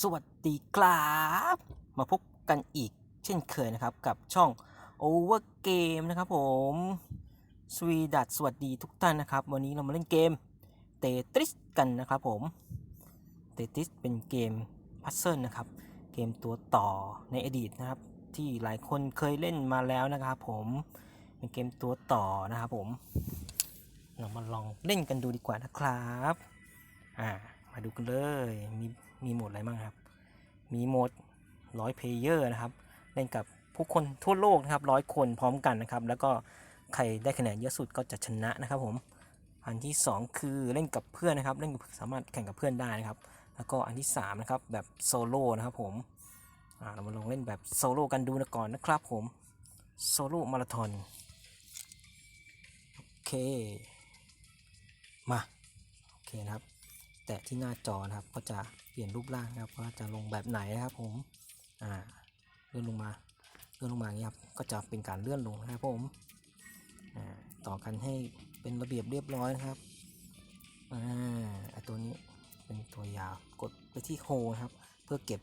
สวัสดีครับ มาพบกันอีกเช่นเคยนะครับกับช่อง Over Game นะครับผมสวีดัตสวัสดีทุกท่านนะครับ วันนี้เรามาเล่นเกมเตตริสกันนะครับผมเตตริสเป็นเกมพัซเซิลนะครับ เกมตัวต่อในอดีตนะครับ ที่หลายคนเคยเล่นมาแล้วนะครับผมเป็นเกมตัวต่อนะครับผม เรามาลองเล่นกันดูดีกว่านะครับ อ่า มาดูกันเลยมี มีโหมดอะไรบ้างครับ มีโหมดร้อยเพลเยอร์นะครับเล่นกับผู้คนทั่วโลกนะครับร้อยคนพร้อมกันนะครับ แล้วก็ใครได้คะแนนเยอะสุดก็จะชนะนะครับผม อันที่ 2 คือเล่นกับเพื่อนนะครับ เล่นสามารถแข่งกับเพื่อนได้นะครับ แล้วก็อันที่3นะครับแบบโซโล่นะครับผมเรามาลองเล่นแบบโซโล่กันดูนะก่อนนะครับผมโซโล่มาราธอนโอเค มา โอเคนะครับ ตะที่หน้าจอนะครับ ก็จะเปลี่ยนรูปร่างนะครับว่าจะลงแบบไหนนะครับผมอ่าเลื่อนลงมาเลื่อนลงมาอย่างนี้ครับก็จะเป็นการเลื่อนลงนะครับผมอ่าต่อกันให้เป็นระเบียบเรียบร้อยนะครับอ่าไอตัวนี้เป็นตัวยาวกดไปที่โฮนะครับ เพื่อเก็บ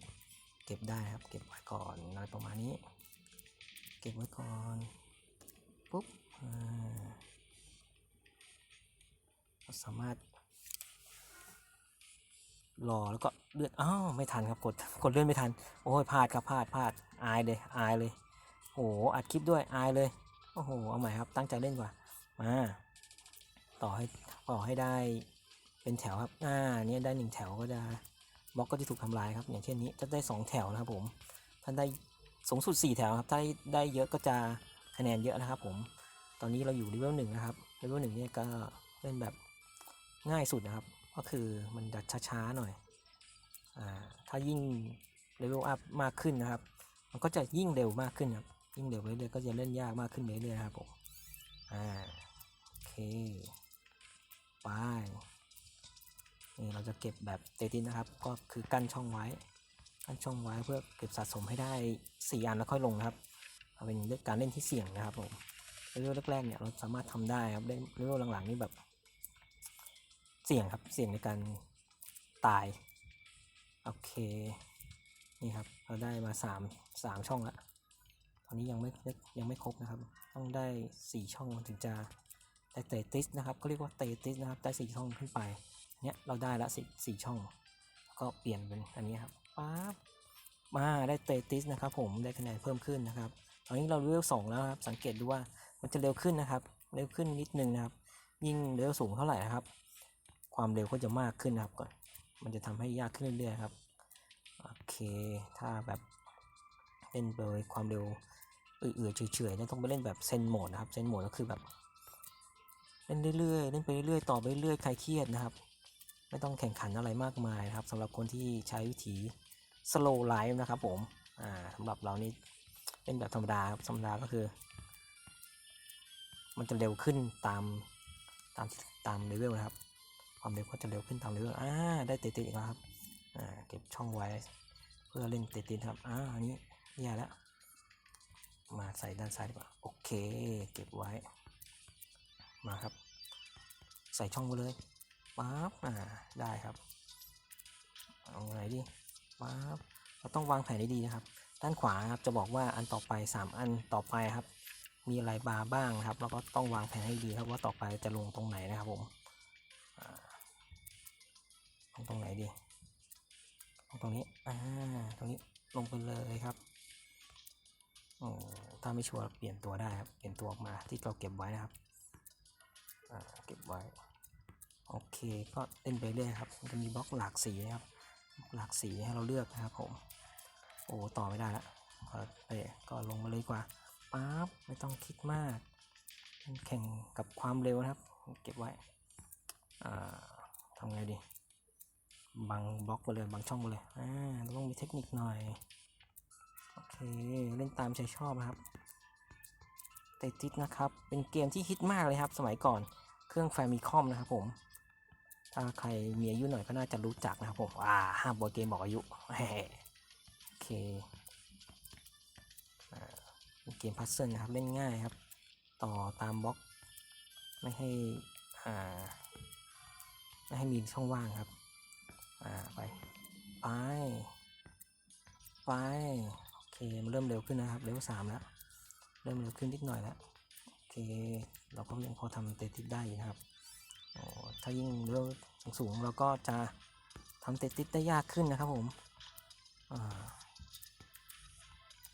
เก็บได้นะครับ เก็บไว้ก่อนอะไรประมาณนี้ เก็บไว้ก่อนปุ๊บอ่าสามารถ รอแล้วก็เลื่อนอ้าวไม่ทันครับกดกดเลื่อนไม่ทัน โอ้ยพลาดครับพลาดพลาดอายเลยอายเลยโอ้โหอัดคลิปด้วยอายเลยโอ้โหเอาใหม่ครับตั้งใจเล่นกว่ามาต่อให้ต่อให้ได้เป็นแถวครับอ่าเนี่ยได้หนึ่งแถวก็จะบล็อกก็จะถูกทำลายครับ อย่างเช่นนี้จะได้สองแถวนะครับผมถ้านได้สูงสุดสี่แถวครับถ้าได้เยอะก็จะคะแนนเยอะนะครับ ผม ตอนนี้เราอยู่เลเวลหนึ่งนะครับเลเวลหนึ่งเนี่ยก็เล่นแบบง่ายสุดนะครับ ก็คือมันจะช้าๆหน่อยอ่าถ้ายิ่งเลเวลอัพมากขึ้นนะครับ มันก็จะยิ่งเร็วมากขึ้นครับ ยิ่งเร็วไปเรื่อยก็จะเล่นยากมากขึ้นไปเรื่อยครับผม อ่า โอเค ไป นี่เราจะเก็บแบบเตตินนะครับ ก็คือกั้นช่องไว้ กั้นช่องไว้เพื่อเก็บสะสมให้ได้สี่อันแล้วค่อยลงนะครับ เอาเป็นเลืองการเล่นที่เสี่ยงนะครับผมเลเวลแรกๆเนี่ยเราสามารถทำได้ครับเลเวลหลังๆนี่แบบ เสี่ยงครับเสี่ยงในการตาย โอเค นี่ครับ เราได้มาสามสามช่องละตอนนี้ยังไม่ยังไม่ครบนะครับ ต้องได้สี่ช่องถึงจะได้เตติสนะครับก็เรียกว่าเตติสนะครับได้สี่ช่องขึ้นไปเนี้ยเราได้ละสี่สี่ช่อง ก็เปลี่ยนเป็นอันนี้ครับป๊าบมาได้เตติสนะครับผมได้คะแนนเพิ่มขึ้นนะครับ ตอนนี้เราเลเวลสองแล้วครับสังเกตดูว่ามันจะเร็วขึ้นนะครับ เร็วขึ้นนิดนึงนะครับ ยิ่งเลเวลสูงเท่าไหร่นะครับ ความเร็วก็จะมากขึ้นนะครับก่อน มันจะทำให้ยากขึ้นเรื่อยๆครับ โอเค ถ้าแบบเล่นโดยความเร็วเอื่อยๆเฉยๆเนี่ยต้องไปเล่นแบบเซนโหมดนะครับเซนโหมดก็คือแบบเล่นเรื่อยๆ เล่นไปเรื่อยๆ ต่อไปเรื่อยๆ ใครเครียดนะครับ ไม่ต้องแข่งขันอะไรมากมายครับสำหรับคนที่ใช้วิธี slow life นะครับผม อ่าสำหรับเรานี่เล่นแบบธรรมดาครับธรรมดาก็คือ มันจะเร็วขึ้นตามตามตามเลเวลนะครับ ความเร็วก็จะเร็วขึ้นตามเลเวลอ่าได้เตะๆอีกแล้วครับอ่าเก็บช่องไว้ เพื่อเล่นเตะๆครับอ่าอันนี้แย่แล้วมาใส่ด้านซ้ายดีกว่าโอเคเก็บไว้ มาครับ ใส่ช่องไปเลยปั๊บอ่าได้ครับเอาไงดีปั๊บเราต้องวางแผนให้ดีนะครับ ด้านขวาครับจะบอกว่าอันต่อไป 3 อันต่อไปครับ มีอะไรบาร์บ้างครับเราก็ต้องวางแผนให้ดีครับว่าต่อไปจะลงตรงไหนนะครับผมลง ตรงไหนดีลงตรงนี้ อ่า ตรงนี้ลงไปเลยครับโอ้ถ้าไม่ชัวร์เปลี่ยนตัวได้ครับ เปลี่ยนตัวออกมาที่เราเก็บไว้นะครับ อ่า เก็บไว้ โอเค ก็เล่นไปเรื่อยครับจะมีบล็อกหลากสีนะครับ หลากสีให้เราเลือกนะครับผม โอ้ ต่อไม่ได้ละเออเอ้ยก็ลงมาเลยกว่าปั๊บ ไม่ต้องคิดมาก แข่งกับความเร็วนะครับ เก็บไว้ อ่าทำไงดี บังบล็อกไปเลยบังช่องไปเลยอ่าต้องมีเทคนิคหน่อยโอเคเล่นตามใจชอบนะครับเตติสนะครับเป็นเกมที่ฮิตมากเลยครับ สมัยก่อนเครื่องแฟมิคอมนะครับผมถ้าใครมีอายุหน่อยก็น่าจะรู้จักนะครับผมอ่าห้ามบอร์ดเกมบอกอายุโอเคเป็นเกมพัซเซิลนะครับเล่นง่ายครับ ต่อตามบล็อก ไม่ให้อ่าไม่ให้มีช่องว่างครับ อ่าไปไปไปโอเคมันเริ่มเร็วขึ้นนะครับเร็วสามแล้วเริ่มเร็วขึ้นนิดหน่อยแล้วโอเคเราก็ยังพอทำเตติสได้นะครับโอ้ถ้ายิ่งเร็วสูงๆเราก็จะทำเตติสได้ยากขึ้นนะครับผมอ่า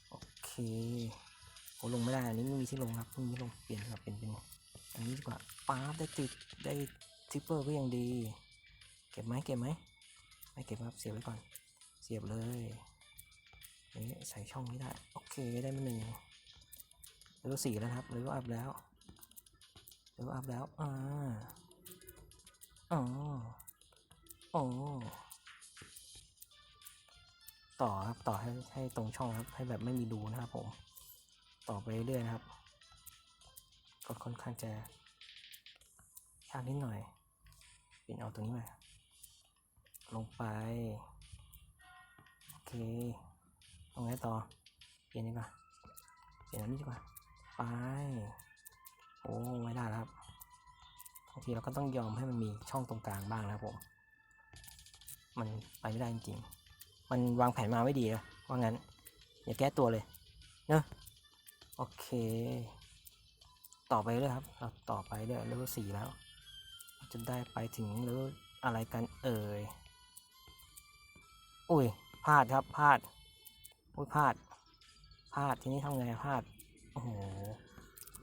โอเคโอ้ลงไม่ได้อันนี้ไม่มีที่ลงครับไม่มีที่ลงเปลี่ยนครับเป็นเป็นอันนี้ดีกว่าป๊าได้ติดได้ทิปเปอร์ก็ยังดี เก็บไหมเก็บไหม ไม่เก็บครับเสียบไว้ก่อน เสียบเลยนี่ใส่ช่องนี้ได้ โอเคได้มาหนึ่งเลเวลสี่แล้วครับเลเวลอัพแล้วเลเวลอัพแล้วอ่าอ๋ออ๋อต่อครับต่อให้ให้ตรงช่องครับให้แบบไม่มีรูนะครับผม ต่อไปเรื่อยๆนะครับ ก็ค่อนข้างจะยากนิดหน่อยเปลี่ยนเอาตรงนี้มา ลงไป โอเคเอาไงต่อ เปลี่ยนดีกว่า เปลี่ยนอันนี้ดีกว่า ไป โอ้ไม่ได้ครับบางทีเราก็ต้องยอมให้มันมีช่องตรงกลางบ้างนะครับผม มันไปไม่ได้จริงๆ มันวางแผนมาไม่ดีเลยว่างั้น อย่าแก้ตัวเลยเนะโอเค ต่อไปเลยครับ เราต่อไปเรื่อยเลเวลสี่แล้ว จะได้ไปถึงเลเวลอะไรกันเอ่ย อุ้ยพลาดครับพลาดอุ้ยพลาดพลาดทีนี้ทำไงพลาดโอ้โห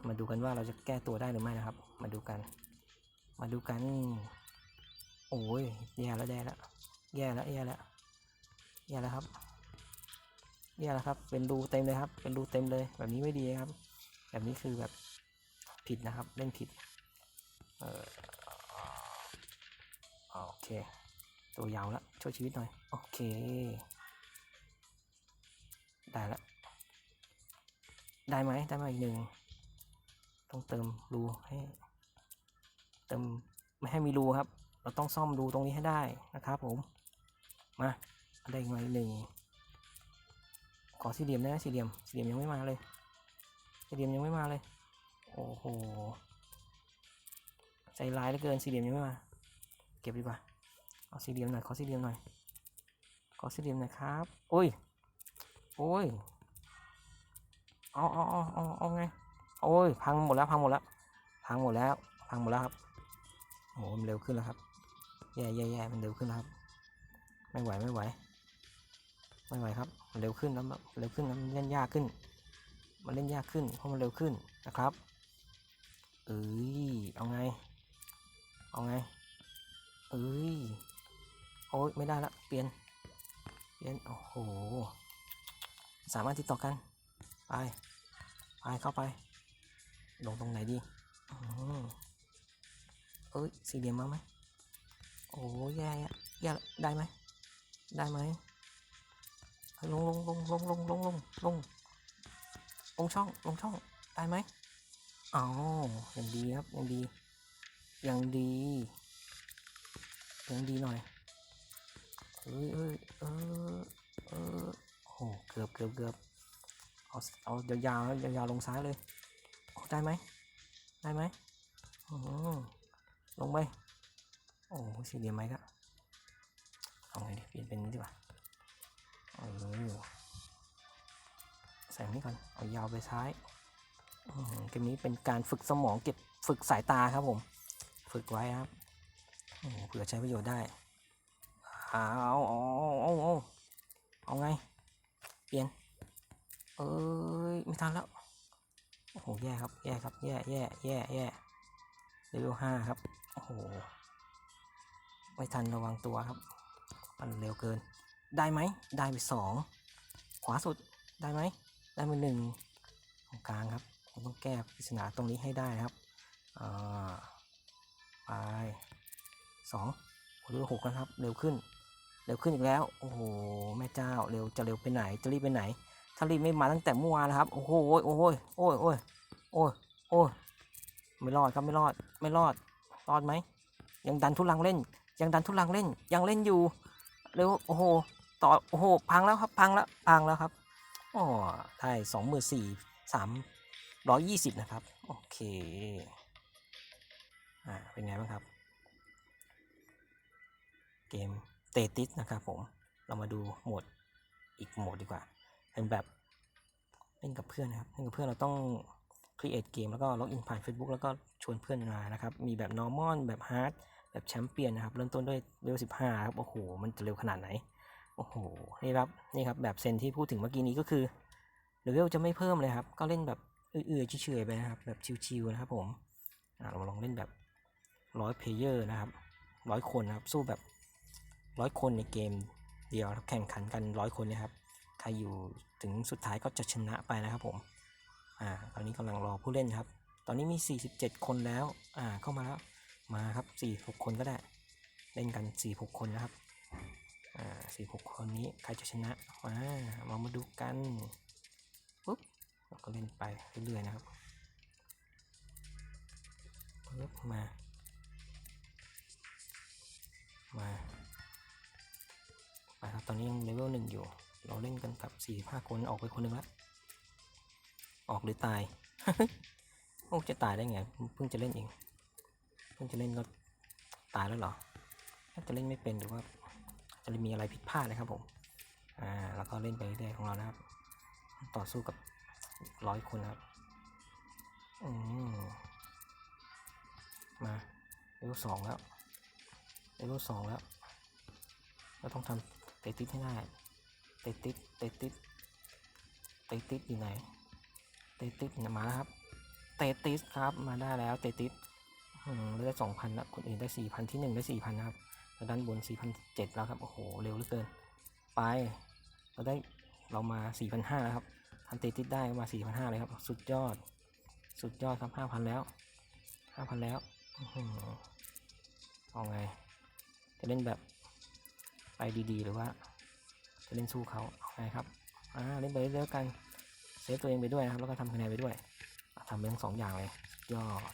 มาดูกันว่าเราจะแก้ตัวได้หรือไม่นะครับ มาดูกัน มาดูกัน โอ้ยแย่แล้วแย่แล้วแย่แล้วแย่แล้วแย่แล้วครับแย่แล้วครับ เป็นรูเต็มเลยครับ เป็นรูเต็มเลย แบบนี้ไม่ดีครับ แบบนี้คือแบบผิดนะครับ เล่นผิดเออโอเค ตัวยาวแล้วช่วยชีวิตหน่อย โอเค ได้แล้วได้ไหมได้มาอีกหนึ่ง ต้องเติมรูให้ เติมไม่ให้มีรูครับ เราต้องซ่อมรูตรงนี้ให้ได้นะครับผม มา ได้อีกมาอีกหนึ่ง ขอสี่เหลี่ยมนะสี่เหลี่ยม สี่เหลี่ยมยังไม่มาเลย สี่เหลี่ยมยังไม่มาเลย โอ้โห ใจร้ายเหลือเกิน สี่เหลี่ยมยังไม่มา เก็บดีกว่า เอาสี่เหลี่ยมหน่อย ขอสี่เหลี่ยมหน่อย ขอสี่เหลี่ยมหน่อยครับโอ้ยโอ้ยเอาเอาเอาเอาเอาไงโอ้ยพังหมดแล้วพังหมดแล้วพังหมดแล้วพังหมดแล้วครับโอ้โหมันเร็วขึ้นแล้วครับแย่แย่แย่มันเร็วขึ้นแล้วครับ ไม่ไหวไม่ไหวไม่ไหวครับมันเร็วขึ้นแล้วเร็วขึ้นแล้วมันเล่นยากขึ้น มันเล่นยากขึ้นเพราะมันเร็วขึ้นนะครับเอ้ยเอาไง เอาไงเอ้ยโอ้ยไม่ได้ละเปลี่ยน เปลี่ยนโอ้โห สามารถติดต่อกัน ไป ไปเข้าไป ลงตรงไหนดีอืมเอ้ย สี่เหลี่ยมมาไหมโอ้ยแย่แย่ได้ไหม ได้ไหม ลงลงลงลงลงลงลงลงลงช่อง ลงช่อง ได้ไหมอ๋อยังดีครับ ยังดี ยังดี ยังดีหน่อย เอ้ยเอ้ยเออเออโอ้โหเกือบเกือบเกือบเอาเอายาวๆยาวๆลงซ้ายเลยโอ้ได้ไหมได้ไหมอืมลงไปโอ้สี่เหลี่ยมไหมครับเอาไงดีเปลี่ยนเป็นนี้ดีกว่าเออใส่นนี้ก่อนเอายาวไปซ้ายอืมเกมนี้เป็นการฝึกสมองเก็บฝึกสายตาครับผม ฝึกไว้ครับเผื่อใช้ประโยชน์ได้ เอาเอาเอาเอาเอาไง เปลี่ยน เอ้ย ไม่ทันแล้ว โอ้โห แย่ครับ แย่ครับ แย่แย่แย่แย่เลเวลห้าครับ โอ้โห ไม่ทันระวังตัวครับ มันเร็วเกิน ได้ไหม ได้ไปสอง ขวาสุด ได้ไหม ได้ไปหนึ่งตรงกลางครับ ผมต้องแก้ปริศนาตรงนี้ให้ได้นะครับ อ่า ไปสองเร็วหกแล้วครับ เร็วขึ้น เร็วขึ้นอีกแล้ว โอ้โห แม่เจ้า เร็ว จะเร็วไปไหน จะรีบไปไหน ถ้ารีบไม่มาตั้งแต่เมื่อวานแล้วครับ โอ้โห โอ้โหโอ้ยโอ้ยโอ้ยโอ้ยไม่รอดครับ ไม่รอด ไม่รอด รอดไหม ยังดันทุลังเล่น ยังดันทุลังเล่น ยังเล่นอยู่ เร็ว โอ้โห ต่อ โอ้โห พังแล้วครับ พังแล้ว พังแล้วครับอ๋อได้สองหมื่นสี่สามร้อยยี่สิบนะครับ โอเค อ่า เป็นไงบ้างครับ เกม เตติสนะครับผมเรามาดูโหมดอีกโหมดดีกว่า เป็นแบบเล่นกับเพื่อนนะครับเล่นกับเพื่อนเราต้อง create เกมแล้วก็ล็อกอินผ่าน Facebook แล้วก็ชวนเพื่อนมานะครับ มีแบบ normal แบบ hard แบบแชมเปี้ยนนะครับเริ่มต้นด้วยเลเวล15ครับโอ้โห มันจะเร็วขนาดไหนโอ้โหนี่ครับนี่ครับแบบเซนที่พูดถึงเมื่อกี้นี้ก็คือเลเวลจะไม่เพิ่มเลยครับ ก็เล่นแบบเอื่อยๆเฉยๆไปนะครับ แบบชิวๆนะครับผมเรามาลองเล่นแบบร้อยเพลเยอร์นะครับร้อยคนนะครับสู้แบบ ร้อยคนในเกมเดียวครับแข่งขันกันร้อยคนนะครับ ใครอยู่ถึงสุดท้ายก็จะชนะไปนะครับผม อ่า ตอนนี้กำลังรอผู้เล่นครับ ตอนนี้มี 47 คนแล้ว อ่า เข้ามาแล้ว มาครับ4-6คนก็ได้ เล่นกัน4-6คนนะครับ อ่า4-6คนนี้ใครจะชนะ มาเรามาดูกัน ปุ๊บเราก็เล่นไปเรื่อยๆนะครับปึ๊บมา อนนี้ยังเลเวลหนึ่งอยู่ เราเล่นกันกับสี่ห้าคนออกไปคนหนึ่งล้วออกหรือตาย โอ้จะตายได้ไง เพิ่งจะเล่นเอง เพิ่งจะเล่นก็ตายแล้วเหรอน่าจะเล่นไม่เป็นหรือว่าจะมีอะไรผิดพลาดนะครับผม อ่า แล้วก็เล่นไปเรื่อยๆของเรานะครับ ต่อสู้กับร้อยคนครับ อืมมาเลเวลสองแล้วเลเวลสองแล้ว เราต้องทำ เตติสให้ได้เตติสเตติสเตติสอยู่ไหนเตติสมาแล้วครับเตติสครับมาได้แล้วเตติสอืมได้สองพันแล้วคนอื่นได้สี่พันที่หนึ่งได้สี่พันครับแล้วด้านบนสี่พันเจ็ดแล้วครับโอ้โหเร็วเหลือเกิน ไปเราได้เรามาสี่พันห้าแล้วครับทำเตติสได้มาสี่พันห้าเลยครับ สุดยอด สุดยอดครับห้าพันแล้วห้าพันแล้วอื้อหือเอาไงจะเล่นแบบ ดีๆ หรือว่าจะเล่นสู้เขาเอาไงครับอ่าเล่นไปเรื่อยๆกันเซฟตัวเองไปด้วยนะครับแล้วก็ทำคะแนนไปด้วยทำไปทั้งสองอย่างเลยยอด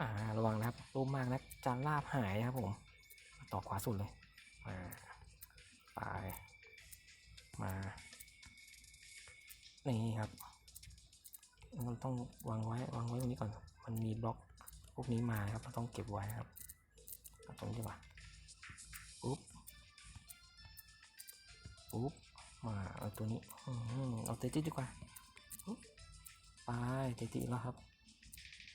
อ่าระวังนะครับรูปมากนะจานลาบหายครับผมต่อขวาสุดเลยมาไปมานี่ครับเราต้องวางไว้วางไว้ตรงนี้ก่อน มันมีบล็อกพวกนี้มาครับเราต้องเก็บไว้ครับตรงนี้ดีกว่าปุ๊บ ปุ๊บมาเอาตัวนี้เอาเตติดีกว่าไปเตติแล้วครับ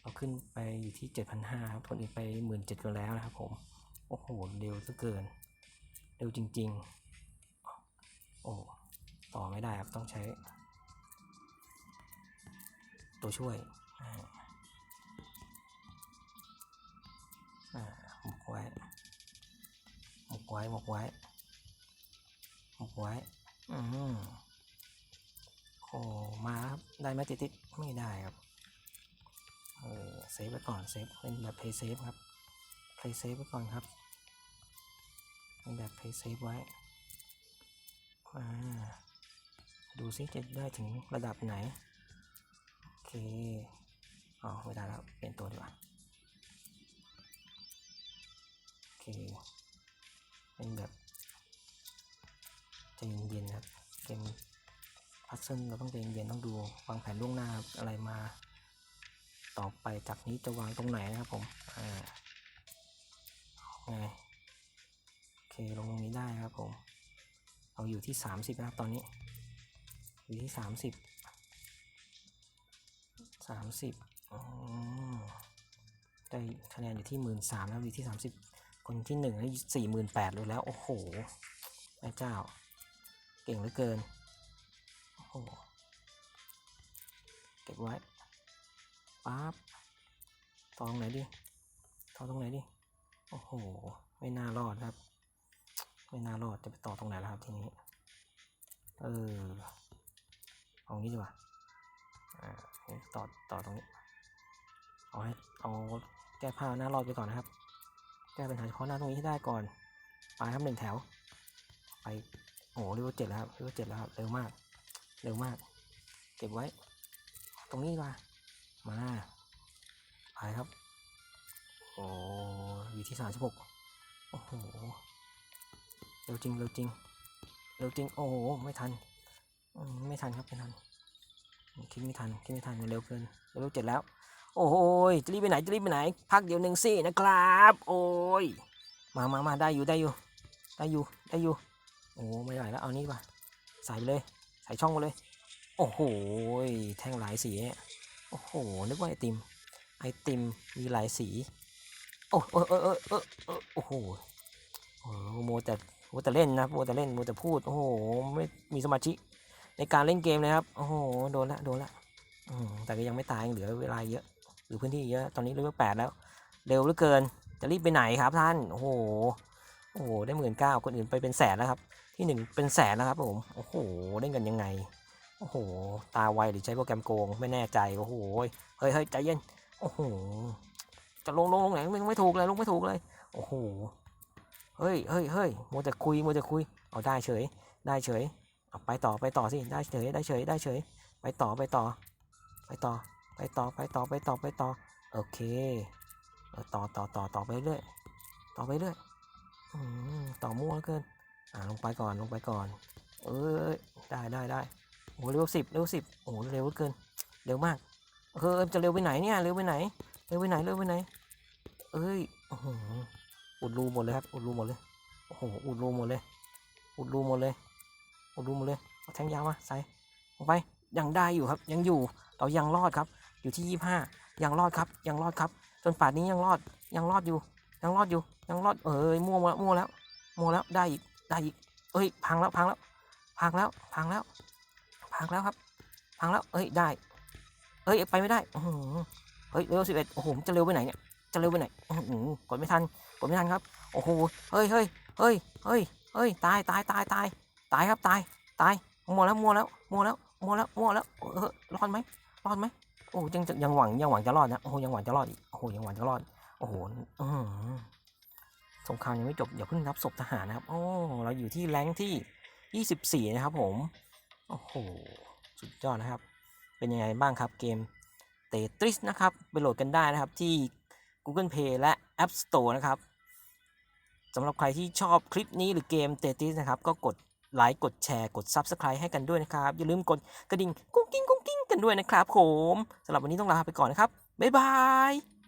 เราขึ้นไปอยู่ที่ 7,500ครับคนอื่นไป 17,000กันแล้วนะครับ ผม โอ้โห เร็วซะเกิน เร็วจริง ๆ โอ้ต่อไม่ได้ครับ ต้องใช้ ตัวช่วยอ่าหมกไว้หมกไว้หมกไว้ ไว้อืมโอ้มาครับ ได้ไหมติดติดไม่ได้ครับ เออเซฟไว้ก่อนเซฟเป็นแบบ play safe ครับ play safe ไว้ก่อนครับเป็นแบบ play safe ไว้อ่าดูซิจะได้ถึงระดับไหน โอเคอ๋อไม่ได้แล้วเปลี่ยนตัวดีกว่าโอเคเป็นแบบ ใจเย็นๆนะครับเกมพัซเซิลเราต้องใจเย็นๆต้องดูวางแผนล่วงหน้าอะไรมา ต่อไปจากนี้จะวางตรงไหนนะครับผมอ่าไงโอเคลงตรงนี้ได้ครับผมเราอยู่ที่สามสิบนะครับตอนนี้อยู่ที่สามสิบสามสิบอ๋อได้คะแนนอยู่ที่หมื่นสามแล้วอยู่ที่สามสิบคนที่หนึ่งได้สี่หมื่นแปดเลยแล้ว โอ้โหแม่เจ้า เก่งเหลือเกิน โอ้โห เก็บไว้ปั๊บต่องไหนดิต่อตรงไหนดิ โอ้โห ไม่น่ารอดครับ ไม่น่ารอด จะไปต่อตรงไหนแล้วครับทีนี้ เออ เอางี้ดีกว่า อ่า ต่อ ต่อตรงนี้ เอาให้ เอาแก้ผ้าหน้ารอดไปก่อนนะครับ แก้ปัญหาเฉพาะหน้าตรงนี้ให้ได้ก่อน ไปครับหนึ่งแถว ไป โอ้โหเรียกว่าเจ็ดแล้วครับเรียกว่าเจ็ดแล้วครับ เร็วมาก เร็วมาก เก็บไว้ ตรงนี้ดีกว่ามาไปครับ โอ้อยู่ที่สามสิบหกโอ้โห เร็วจริง เร็วจริง เร็วจริง โอ้โห ไม่ทัน ไม่ทันครับ ไม่ทัน คิดไม่ทัน คิดไม่ทันมันเร็วเกินเร็วเจ็ดแล้ว โอ้โหยจะรีบไปไหน จะรีบไปไหน พักเดี๋ยวหนึ่งสินะครับ โอ้ย มามามาได้อยู่ ได้อยู่ ได้อยู่ ได้อยู่ โอ้ไม่ไหวแล้วเอานี่ดีกว่าใส่ไปเลย ใส่ช่องมาเลย โอ้โหแท่งหลายสีเนี่ยโอ้โหนึกว่าไอติม ไอติมมีหลายสี โอ้เออเออเออเออเออโอ้โหโอ้โหโมแต่โมแต่เล่นนะโมแต่เล่นโมแต่พูดโอ้โหไม่มีสมาธิในการเล่นเกมเลยครับโอ้โหโดนละโดนละแต่ก็ยังไม่ตายยังเหลือเวลาเยอะเหรือพื้นที่เยอะตอนนี้เลเวลแปดแล้ว เร็วเหลือเกินจะรีบไปไหนครับท่านโอ้โหโอ้โหได้หมื่นเก้าคนอื่นไปเป็นแสนแล้วครับ ที่หนึ่งเป็นแสนแล้วครับผมโอ้โหเล่นกันยังไงโอ้โห ตาไวหรือใช้โปรแกรมโกงไม่แน่ใจโอ้โหเฮ้ยเฮ้ยใจเย็นโอ้โหจะลงลงลงไหนไม่ไม่ถูกเลยลงไม่ถูกเลยโอ้โหเฮ้ยเฮ้ยเฮ้ยมัวแต่คุยมัวแต่คุยเอาได้เฉย ได้เฉยเอาไปต่อไปต่อสิได้เฉยได้เฉยได้เฉย ไปต่อไปต่อ ไปต่อไปต่อไปต่อไปต่อไปต่อโอเคต่อต่อต่อต่อไปเรื่อยต่อไปเรื่อยต่อมั่วเกิน อ่าลงไปก่อนลงไปก่อน เอ้ยได้ได้ได้โอ้เร็วสิบเร็วสิบโอ้เร็วเกิน เร็วมากเออจะเร็วไปไหนเนี่ยเร็วไปไหนเร็วไปไหนเร็วไปไหน เอ้ยโอ้โหอุดรูหมดเลยครับอุดรูหมดเลยโอ้โหอุดรูหมดเลย อุดรูหมดเลยอุดรูหมดเลยเอาแทงยาวมาใส่ลงไปยังได้อยู่ครับ ยังอยู่เรายังรอดครับ อยู่ที่ยี่ห้ายังรอดครับ ยังรอดครับ จนป่านนี้ยังรอดยังรอดอยู่ ยังรอดอยู่ยังรอดเอ้ยมั่วแล้วมั่วแล้วมั่วแล้วได้อีก ได้อีกเอ้ย พังแล้วพังแล้ว พังแล้วพังแล้ว พังแล้วครับ พังแล้ว เอ้ยได้ เอ้ยไปไม่ได้อื้อหือเฮ้ยเร็วสิบเอ็ดโอ้โหจะเร็วไปไหนเนี่ยจะเร็วไปไหนอื้อหือกดไม่ทันกดไม่ทันครับโอ้โหเฮ้ยเฮ้ยเฮ้ยเฮ้ยเฮ้ยตายตายตายตายตายครับตายตายมัวแล้วมัวแล้วมัวแล้วมัวแล้วมัวแล้วเออรอดไหมรอดไหมโอ้ยังจะยังหวังยังหวังจะรอดนะโอ้ยังหวังจะรอดอีกโอ้ยังหวังจะรอดโอ้โหอือหือ สงครามยังไม่จบอย่าเพิ่งนับศพทหารนะครับ โอ้เราอยู่ที่แรงที่ 24 นะครับผม โอ้โห สุดยอดนะครับ เป็นยังไงบ้างครับเกมเตทริสนะครับไปโหลดกันได้นะครับที่ Google Play และ App Store นะครับสำหรับใครที่ชอบคลิปนี้หรือเกมเตทริสนะครับ ก็กดไลค์กดแชร์กด Subscribe ให้กันด้วยนะครับ อย่าลืมกดกระดิ่งกุ้งกิ้งกุ้งกิ้งกันด้วยนะครับผมสำหรับวันนี้ต้องลาไปก่อนนะครับ บ๊ายบาย